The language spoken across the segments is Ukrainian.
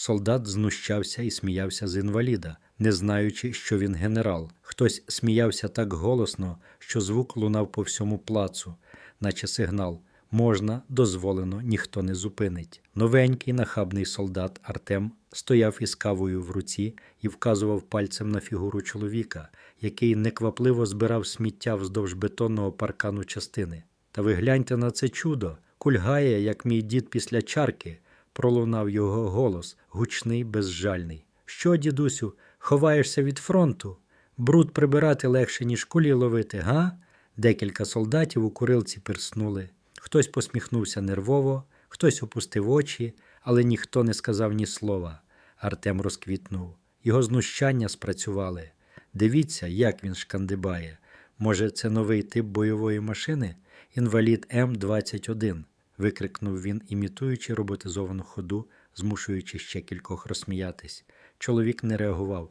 Солдат знущався і сміявся з інваліда, не знаючи, що він генерал. Хтось сміявся так голосно, що звук лунав по всьому плацу, наче сигнал можна, дозволено, ніхто не зупинить. Новенький нахабний солдат Артем стояв із кавою в руці і вказував пальцем на фігуру чоловіка, який неквапливо збирав сміття вздовж бетонного паркану частини. Та ви гляньте на це чудо, кульгає, як мій дід після чарки, пролунав його голос, гучний, безжальний. Що, дідусю, ховаєшся від фронту? Бруд прибирати легше, ніж кулі ловити, га? Декілька солдатів у курилці пирснули. Хтось посміхнувся нервово, хтось опустив очі, але ніхто не сказав ні слова. Артем розквітнув. Його знущання спрацювали. Дивіться, як він шкандибає. Може, це новий тип бойової машини? Інвалід М-21, викрикнув він, імітуючи роботизовану ходу, змушуючи ще кількох розсміятись. Чоловік не реагував.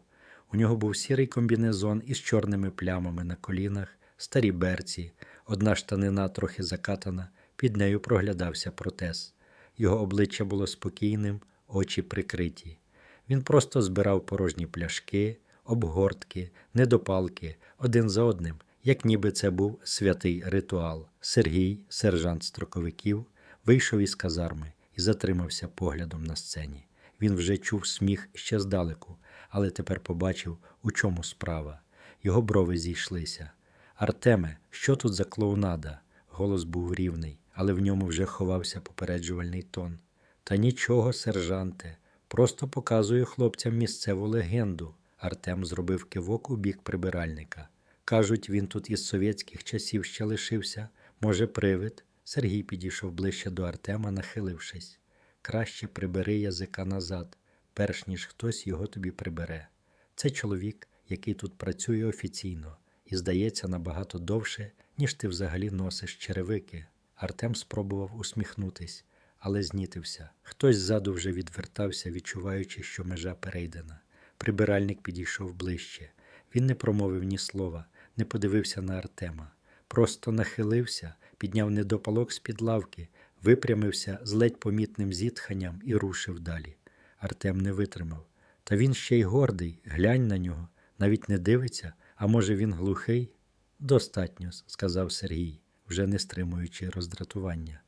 У нього був сірий комбінезон із чорними плямами на колінах, старі берці, одна штанина трохи закатана, під нею проглядався протез. Його обличчя було спокійним, очі прикриті. Він просто збирав порожні пляшки, обгортки, недопалки один за одним, як ніби це був святий ритуал. Сергій, сержант строковиків, вийшов із казарми і затримався поглядом на сцені. Він вже чув сміх ще здалеку, але тепер побачив, у чому справа. Його брови зійшлися. Артеме, що тут за клоунада? Голос був рівний, але в ньому вже ховався попереджувальний тон. Та нічого, сержанте, просто показую хлопцям місцеву легенду. Артем зробив кивок у бік прибиральника. Кажуть, він тут із совєтських часів ще лишився. Може, привид? Сергій підійшов ближче до Артема, нахилившись. Краще прибери язика назад, перш ніж хтось його тобі прибере. Це чоловік, який тут працює офіційно, і здається набагато довше, ніж ти взагалі носиш черевики. Артем спробував усміхнутись, але знітився. Хтось ззаду вже відвертався, відчуваючи, що межа перейдена. Прибиральник підійшов ближче. Він не промовив ні слова, не подивився на Артема. Просто нахилився, підняв недопалок з-під лавки, випрямився з ледь помітним зітханням і рушив далі. Артем не витримав. Та він ще й гордий, глянь на нього, навіть не дивиться, а може він глухий? Достатньо, сказав Сергій, вже не стримуючи роздратування.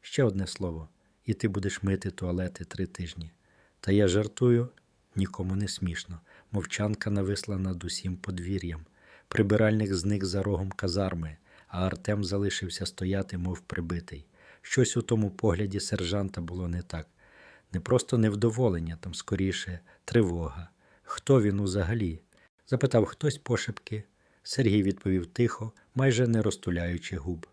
Ще одне слово, і ти будеш мити туалети три тижні. Та я жартую, нікому не смішно. Мовчанка нависла над усім подвір'ям. Прибиральник зник за рогом казарми, а Артем залишився стояти, мов прибитий. Щось у тому погляді сержанта було не так. Не просто невдоволення, там скоріше тривога. Хто він узагалі? запитав хтось пошепки. Сергій відповів тихо, майже не розтуляючи губ.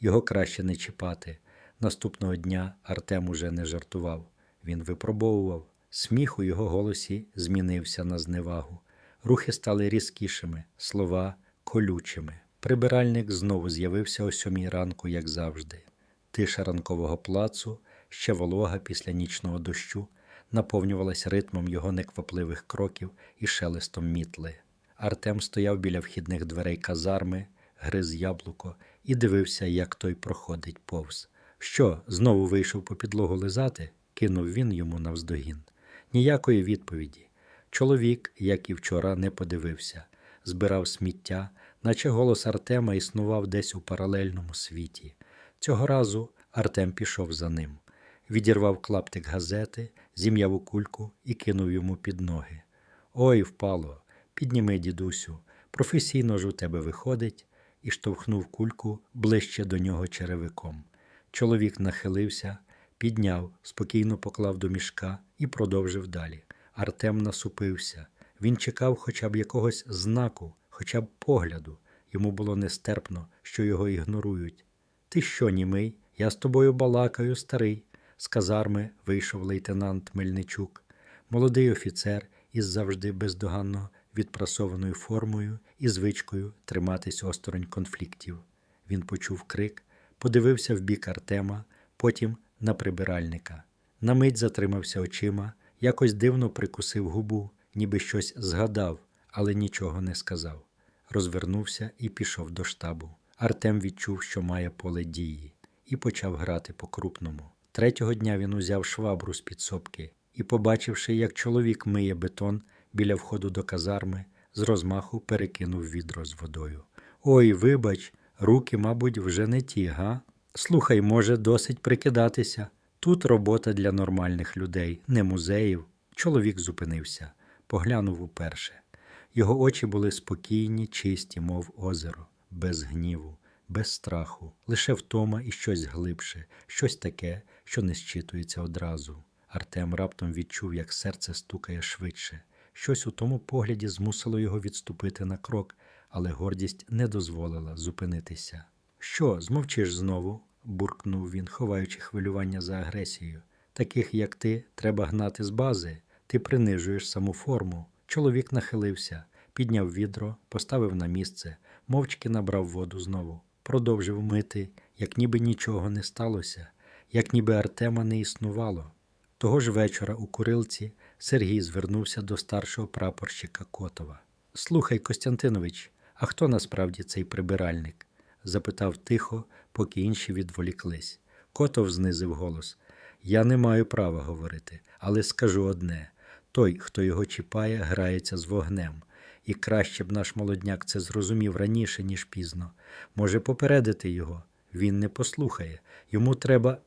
Його краще не чіпати. Наступного дня Артем уже не жартував. Він випробовував. Сміх у його голосі змінився на зневагу. Рухи стали різкішими, слова колючими. Прибиральник знову з'явився о сьомій ранку, як завжди. Тиша ранкового плацу, ще волога після нічного дощу, наповнювалася ритмом його неквапливих кроків і шелестом мітли. Артем стояв біля вхідних дверей казарми, гриз яблуко і дивився, як той проходить повз. Що, знову вийшов по підлогу лизати? кинув він йому навздогін. Ніякої відповіді. Чоловік, як і вчора, не подивився, збирав сміття, наче голос Артема існував десь у паралельному світі. Цього разу Артем пішов за ним, відірвав клаптик газети, зім'яв у кульку і кинув йому під ноги. Ой, впало, підніми, дідусю, професійно ж у тебе виходить, і штовхнув кульку ближче до нього черевиком. Чоловік нахилився, підняв, спокійно поклав до мішка і продовжив далі. Артем насупився. Він чекав хоча б якогось знаку, хоча б погляду. Йому було нестерпно, що його ігнорують. Ти що, німий? Я з тобою балакаю, старий. З казарми вийшов лейтенант Мельничук, молодий офіцер із завжди бездоганно відпрасованою формою і звичкою триматись осторонь конфліктів. Він почув крик, подивився в бік Артема, потім на прибиральника. На мить затримався очима, якось дивно прикусив губу, ніби щось згадав, але нічого не сказав. Розвернувся і пішов до штабу. Артем відчув, що має поле дії, і почав грати по-крупному. Третього дня він узяв швабру з підсобки і, побачивши, як чоловік миє бетон біля входу до казарми, з розмаху перекинув відро з водою. Ой, вибач, руки, мабуть, вже не ті, га? Слухай, може, досить прикидатися. Тут робота для нормальних людей, не музеїв. Чоловік зупинився, поглянув уперше. Його очі були спокійні, чисті, мов озеро, без гніву, без страху, лише втома і щось глибше, щось таке, що не щитується одразу. Артем раптом відчув, як серце стукає швидше. Щось у тому погляді змусило його відступити на крок, але гордість не дозволила зупинитися. Що, змовчиш знову? буркнув він, ховаючи хвилювання за агресією. Таких, як ти, треба гнати з бази. Ти принижуєш саму форму. Чоловік нахилився, підняв відро, поставив на місце, мовчки набрав воду знову, продовжив мити, як ніби нічого не сталося, як ніби Артема не існувало. Того ж вечора у курилці Сергій звернувся до старшого прапорщика Котова. Слухай, Костянтинович, а хто насправді цей прибиральник? запитав тихо, поки інші відволіклись. Котов знизив голос. Я не маю права говорити, але скажу одне той, хто його чіпає, грається з вогнем. І краще б наш молодняк це зрозумів раніше, ніж пізно. Може попередити його. Він не послухає. Йому треба.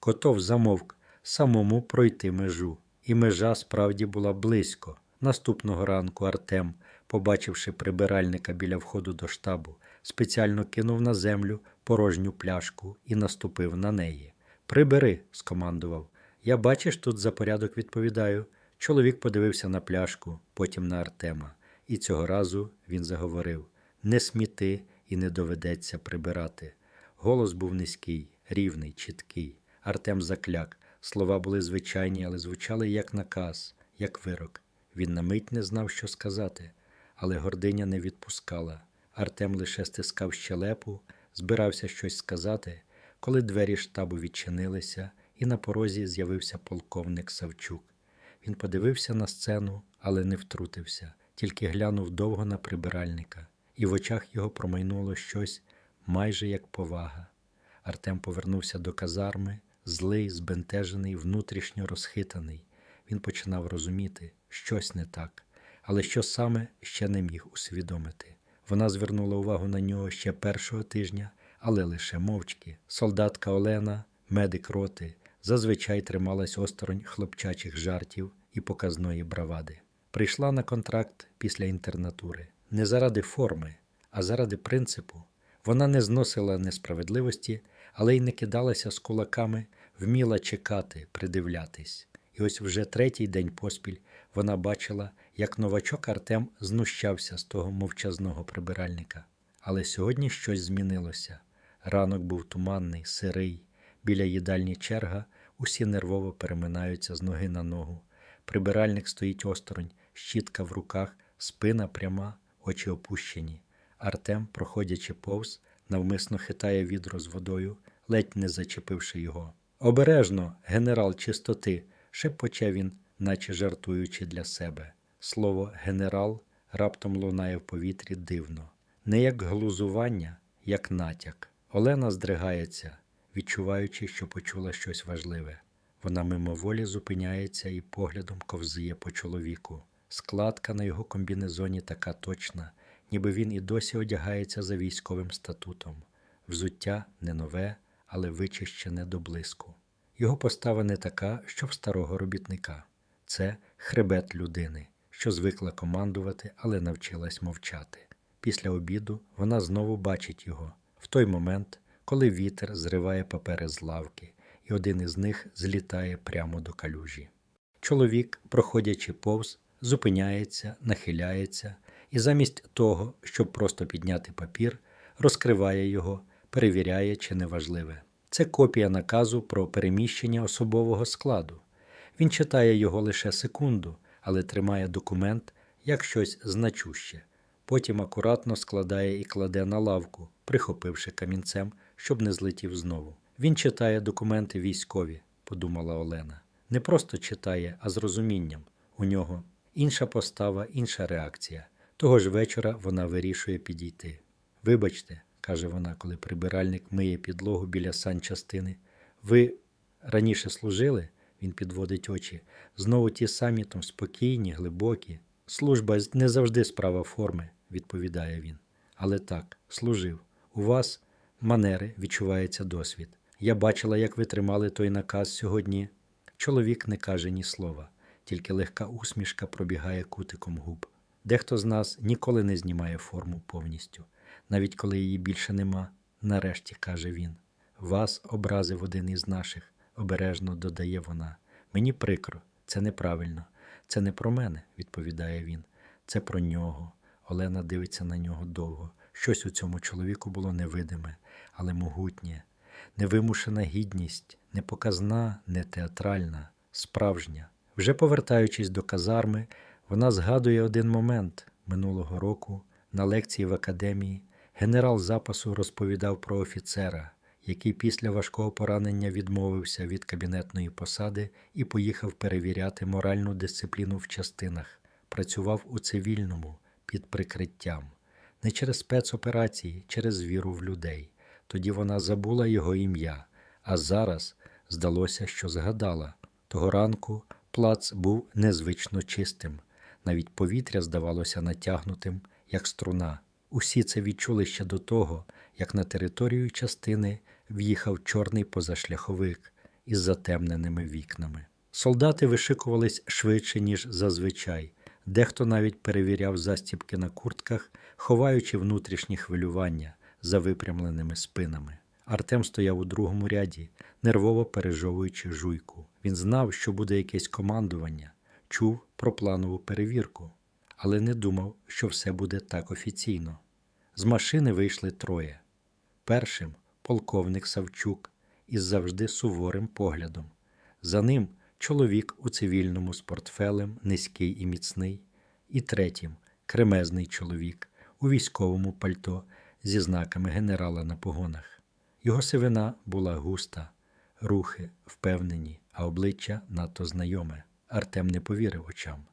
Котов замовк самому пройти межу. І межа справді була близько. Наступного ранку Артем, побачивши прибиральника біля входу до штабу, спеціально кинув на землю порожню пляшку і наступив на неї. Прибери, скомандував. Я бачиш, тут за порядок відповідаю. Чоловік подивився на пляшку, потім на Артема, і цього разу він заговорив: не сміти і не доведеться прибирати. Голос був низький, рівний, чіткий. Артем закляк. Слова були звичайні, але звучали як наказ, як вирок. Він на мить не знав, що сказати, але гординя не відпускала. Артем лише стискав щелепу, збирався щось сказати, коли двері штабу відчинилися, і на порозі з'явився полковник Савчук. Він подивився на сцену, але не втрутився, тільки глянув довго на прибиральника, і в очах його промайнуло щось майже як повага. Артем повернувся до казарми, злий, збентежений, внутрішньо розхитаний. Він починав розуміти, щось не так, але що саме ще не міг усвідомити. Вона звернула увагу на нього ще першого тижня, але лише мовчки. Солдатка Олена, медик роти, зазвичай трималась осторонь хлопчачих жартів і показної бравади. Прийшла на контракт після інтернатури не заради форми, а заради принципу. Вона не зносила несправедливості, але й не кидалася з кулаками, вміла чекати, придивлятись. І ось вже третій день поспіль вона бачила, як новачок Артем знущався з того мовчазного прибиральника. Але сьогодні щось змінилося. Ранок був туманний, сирий, біля їдальні черга, усі нервово переминаються з ноги на ногу. Прибиральник стоїть осторонь, щітка в руках, спина пряма, очі опущені. Артем, проходячи повз, навмисно хитає відро з водою, ледь не зачепивши його. Обережно, генерал чистоти, шепоче він, наче жартуючи для себе. Слово генерал раптом лунає в повітрі дивно, не як глузування, як натяк. Олена здригається, відчуваючи, що почула щось важливе. Вона мимоволі зупиняється і поглядом ковзує по чоловіку. Складка на його комбінезоні така точна, ніби він і досі одягається за військовим статутом. Взуття не нове, але вичищене до блиску. Його постава не така, що в старого робітника. Це хребет людини, що звикла командувати, але навчилась мовчати. Після обіду вона знову бачить його в той момент, коли вітер зриває папери з лавки, і один із них злітає прямо до калюжі. Чоловік, проходячи повз, зупиняється, нахиляється і замість того, щоб просто підняти папір, розкриває його, перевіряє, чи не важливе. Це копія наказу про переміщення особового складу. Він читає його лише секунду, але тримає документ як щось значуще. Потім акуратно складає і кладе на лавку, прихопивши камінцем, щоб не злетів знову. Він читає документи військові, подумала Олена. Не просто читає, а з розумінням. У нього інша постава, інша реакція. Того ж вечора вона вирішує підійти. Вибачте, каже вона, коли прибиральник миє підлогу біля санчастини. Ви раніше служили? Він підводить очі. Знову ті самі там спокійні, глибокі. Служба не завжди справа форми, відповідає він. Але так, служив. У вас манери, відчувається досвід. Я бачила, як ви тримали той наказ сьогодні. Чоловік не каже ні слова, тільки легка усмішка пробігає кутиком губ. Дехто з нас ніколи не знімає форму повністю, навіть коли її більше нема. Нарешті каже він. Вас образив один із наших, обережно додає вона. Мені прикро, це неправильно. Це не про мене, відповідає він. Це про нього. Олена дивиться на нього довго. Щось у цьому чоловіку було невидиме, але могутнє. Невимушена гідність, не показна, не театральна, справжня. Вже повертаючись до казарми, вона згадує один момент минулого року на лекції в академії. Генерал запасу розповідав про офіцера, який після важкого поранення відмовився від кабінетної посади і поїхав перевіряти моральну дисципліну в частинах, працював у цивільному під прикриттям, не через спецоперації, через віру в людей. Тоді вона забула його ім'я, а зараз здалося, що згадала. Того ранку плац був незвично чистим, навіть повітря здавалося натягнутим, як струна. Усі це відчули ще до того, як на територію частини в'їхав чорний позашляховик із затемненими вікнами. Солдати вишикувались швидше, ніж зазвичай. Дехто навіть перевіряв застібки на куртках, ховаючи внутрішні хвилювання за випрямленими спинами. Артем стояв у другому ряді, нервово пережовуючи жуйку. Він знав, що буде якесь командування, чув про планову перевірку, але не думав, що все буде так офіційно. З машини вийшли троє. Першим полковник Савчук із завжди суворим поглядом. За ним чоловік у цивільному з портфелем, низький і міцний, і третім кремезний чоловік у військовому пальто зі знаками генерала на погонах. Його сивина була густа, рухи впевнені, а обличчя надто знайоме. Артем не повірив очам.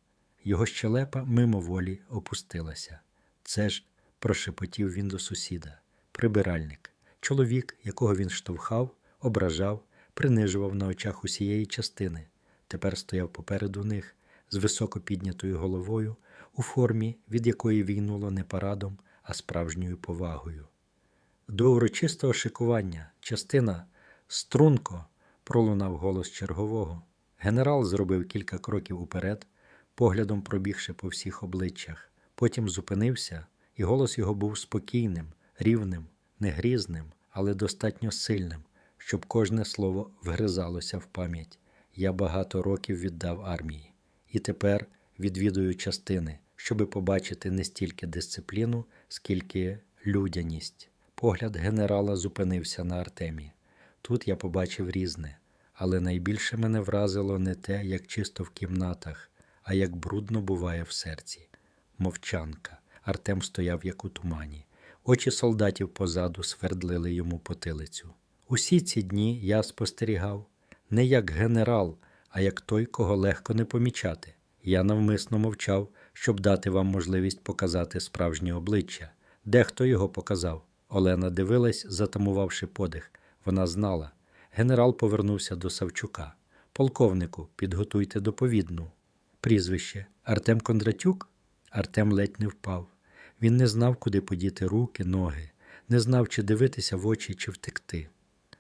Його щелепа мимоволі опустилася. Це ж прошепотів він до сусіда. Прибиральник, чоловік, якого він штовхав, ображав, принижував на очах усієї частини. Тепер стояв попереду них з високо піднятою головою, у формі, від якої війнуло не парадом, а справжньою повагою. До урочистого шикування частина струнко пролунав голос чергового. Генерал зробив кілька кроків уперед, поглядом пробігши по всіх обличчях. Потім зупинився, і голос його був спокійним, рівним, не грізним, але достатньо сильним, щоб кожне слово вгризалося в пам'ять. Я багато років віддав армії, і тепер відвідую частини, щоби побачити не стільки дисципліну, скільки людяність. Погляд генерала зупинився на Артемі. Тут я побачив різне, але найбільше мене вразило не те, як чисто в кімнатах, а як брудно буває в серці. Мовчанка. Артем стояв як у тумані. Очі солдатів позаду свердлили йому потилицю. Усі ці дні я спостерігав не як генерал, а як той, кого легко не помічати. Я навмисно мовчав, щоб дати вам можливість показати справжнє обличчя. Дехто його показав. Олена дивилась, затамувавши подих. Вона знала. Генерал повернувся до Савчука. Полковнику, підготуйте доповідну. Прізвище Артем Кондратюк? Артем ледь не впав. Він не знав, куди подіти руки, ноги, не знав, чи дивитися в очі, чи втекти.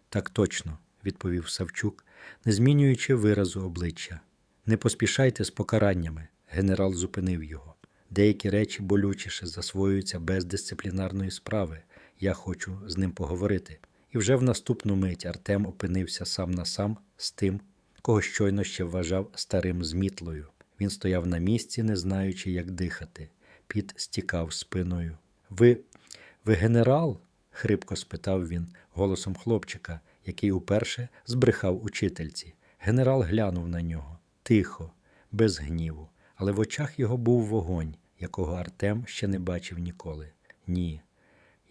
Так точно, відповів Савчук, не змінюючи виразу обличчя. Не поспішайте з покараннями. Генерал зупинив його. Деякі речі болючіше засвоюються без дисциплінарної справи. Я хочу з ним поговорити. І вже в наступну мить Артем опинився сам на сам з тим, кого щойно ще вважав старим змітлою. Він стояв на місці, не знаючи, як дихати. Піт стікав спиною. Ви, ви генерал? хрипко спитав він голосом хлопчика, який уперше збрехав учительці. Генерал глянув на нього тихо, без гніву, але в очах його був вогонь, якого Артем ще не бачив ніколи. Ні,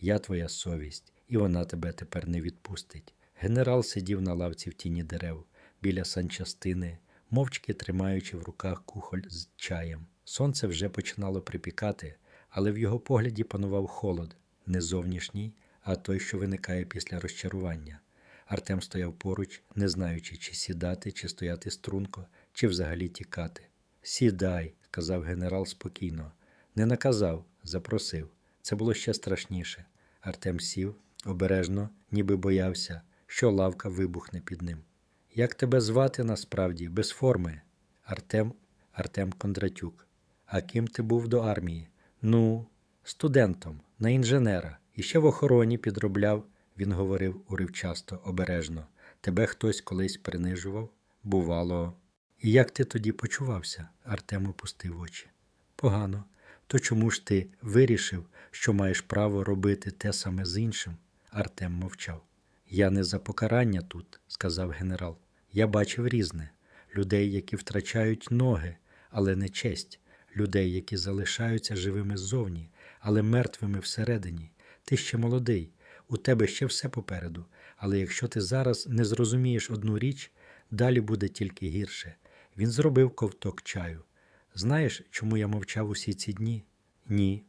я твоя совість, і вона тебе тепер не відпустить. Генерал сидів на лавці в тіні дерев біля санчастини, мовчки тримаючи в руках кухоль з чаєм. Сонце вже починало припікати, але в його погляді панував холод, не зовнішній, а той, що виникає після розчарування. Артем стояв поруч, не знаючи, чи сідати, чи стояти струнко, чи взагалі тікати. Сідай, сказав генерал спокійно. Не наказав, запросив. Це було ще страшніше. Артем сів, обережно, ніби боявся, що лавка вибухне під ним. Як тебе звати насправді, без форми? Артем Артем Кондратюк. А ким ти був до армії? Ну, студентом, на інженера. І ще в охороні підробляв, він говорив уривчасто, обережно. Тебе хтось колись принижував? Бувало. І як ти тоді почувався? Артем опустив очі. Погано. То чому ж ти вирішив, що маєш право робити те саме з іншим? Артем мовчав. Я не за покарання тут, сказав генерал. Я бачив різне людей, які втрачають ноги, але не честь, людей, які залишаються живими ззовні, але мертвими всередині. Ти ще молодий, у тебе ще все попереду. Але якщо ти зараз не зрозумієш одну річ, далі буде тільки гірше. Він зробив ковток чаю. Знаєш, чому я мовчав усі ці дні? Ні.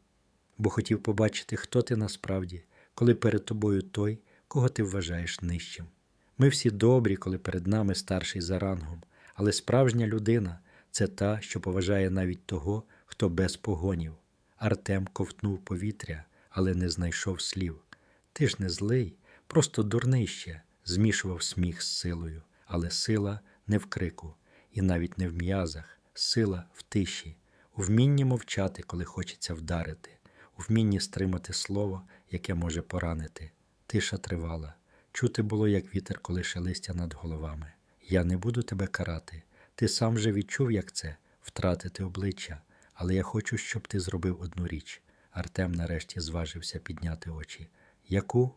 Бо хотів побачити, хто ти насправді, коли перед тобою той, кого ти вважаєш нижчим. Ми всі добрі, коли перед нами старший за рангом, але справжня людина це та, що поважає навіть того, хто без погонів. Артем ковтнув повітря, але не знайшов слів. Ти ж не злий, просто дурний ще, змішував сміх з силою, але сила не в крику, і навіть не в м'язах, сила в тиші, у вмінні мовчати, коли хочеться вдарити, у вмінні стримати слово, яке може поранити. Тиша тривала. Чути було, як вітер колише листя над головами. Я не буду тебе карати. Ти сам же відчув, як це втратити обличчя, але я хочу, щоб ти зробив одну річ. Артем нарешті зважився підняти очі. Яку?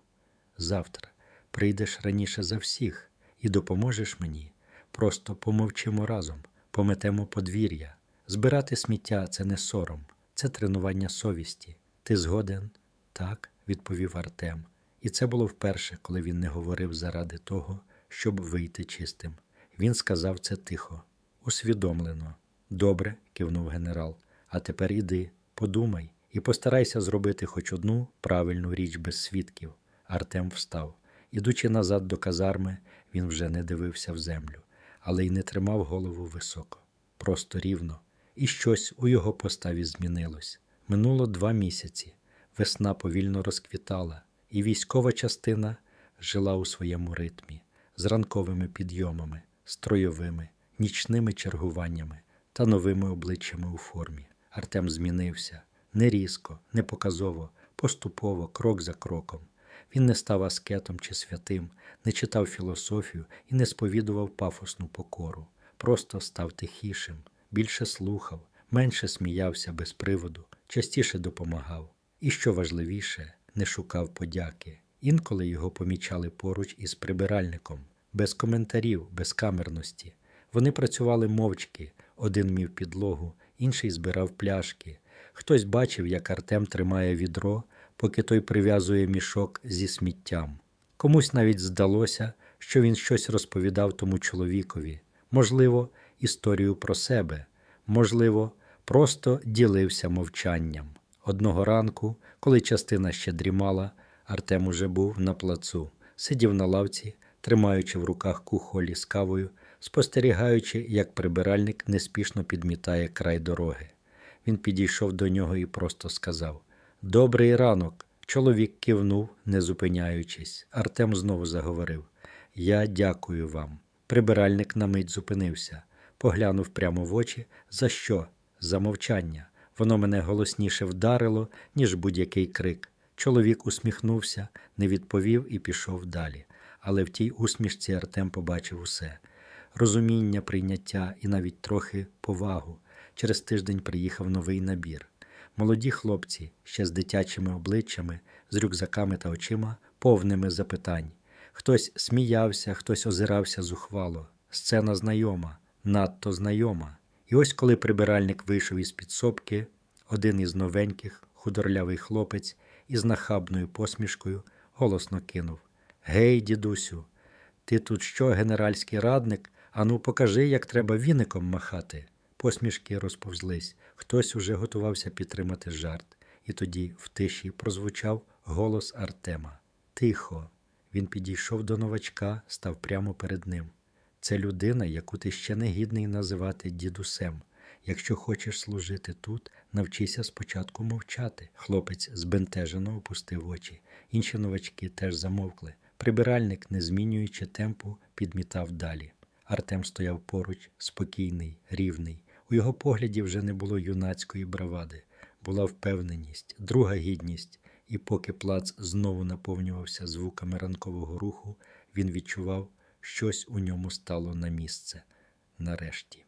Завтра. Прийдеш раніше за всіх і допоможеш мені. Просто помовчимо разом, пометемо подвір'я. Збирати сміття це не сором, це тренування совісті. Ти згоден? Так, відповів Артем. І це було вперше, коли він не говорив заради того, щоб вийти чистим. Він сказав це тихо, усвідомлено. Добре, кивнув генерал. А тепер іди, подумай і постарайся зробити хоч одну правильну річ без свідків. Артем встав. Ідучи назад до казарми, він вже не дивився в землю, але й не тримав голову високо, просто рівно, і щось у його поставі змінилось. Минуло два місяці. Весна повільно розквітала, і військова частина жила у своєму ритмі, з ранковими підйомами, стройовими, нічними чергуваннями та новими обличчями у формі. Артем змінився не різко, не показово, поступово, крок за кроком. Він не став аскетом чи святим, не читав філософію і не сповідував пафосну покору, просто став тихішим, більше слухав, менше сміявся без приводу, частіше допомагав. І, що важливіше, не шукав подяки. Інколи його помічали поруч із прибиральником, без коментарів, без камерності. Вони працювали мовчки, один мів підлогу, інший збирав пляшки. Хтось бачив, як Артем тримає відро, поки той прив'язує мішок зі сміттям. Комусь навіть здалося, що він щось розповідав тому чоловікові, можливо, історію про себе, можливо, просто ділився мовчанням. Одного ранку, коли частина ще дрімала, Артем уже був на плацу, сидів на лавці, тримаючи в руках кухолі з кавою, спостерігаючи, як прибиральник неспішно підмітає край дороги. Він підійшов до нього і просто сказав Добрий ранок. Чоловік кивнув, не зупиняючись. Артем знову заговорив Я дякую вам. Прибиральник на мить зупинився, поглянув прямо в очі. За що? За мовчання. Воно мене голосніше вдарило, ніж будь-який крик. Чоловік усміхнувся, не відповів і пішов далі. Але в тій усмішці Артем побачив усе розуміння, прийняття і навіть трохи повагу. Через тиждень приїхав новий набір. Молоді хлопці, ще з дитячими обличчями, з рюкзаками та очима, повними запитань. Хтось сміявся, хтось озирався зухвало. Сцена знайома, надто знайома. І ось коли прибиральник вийшов із підсобки, один із новеньких, худорлявий хлопець, із нахабною посмішкою голосно кинув Гей, дідусю, ти тут що, генеральський радник? Ану, покажи, як треба віником махати. Посмішки розповзлись, хтось уже готувався підтримати жарт, і тоді в тиші прозвучав голос Артема. Тихо. Він підійшов до новачка, став прямо перед ним. Це людина, яку ти ще не гідний називати дідусем. Якщо хочеш служити тут, навчися спочатку мовчати. Хлопець збентежено опустив очі. Інші новачки теж замовкли. Прибиральник, не змінюючи темпу, підмітав далі. Артем стояв поруч, спокійний, рівний. У його погляді вже не було юнацької бравади, була впевненість, друга гідність, і поки плац знову наповнювався звуками ранкового руху, він відчував, щось у ньому стало на місце. Нарешті.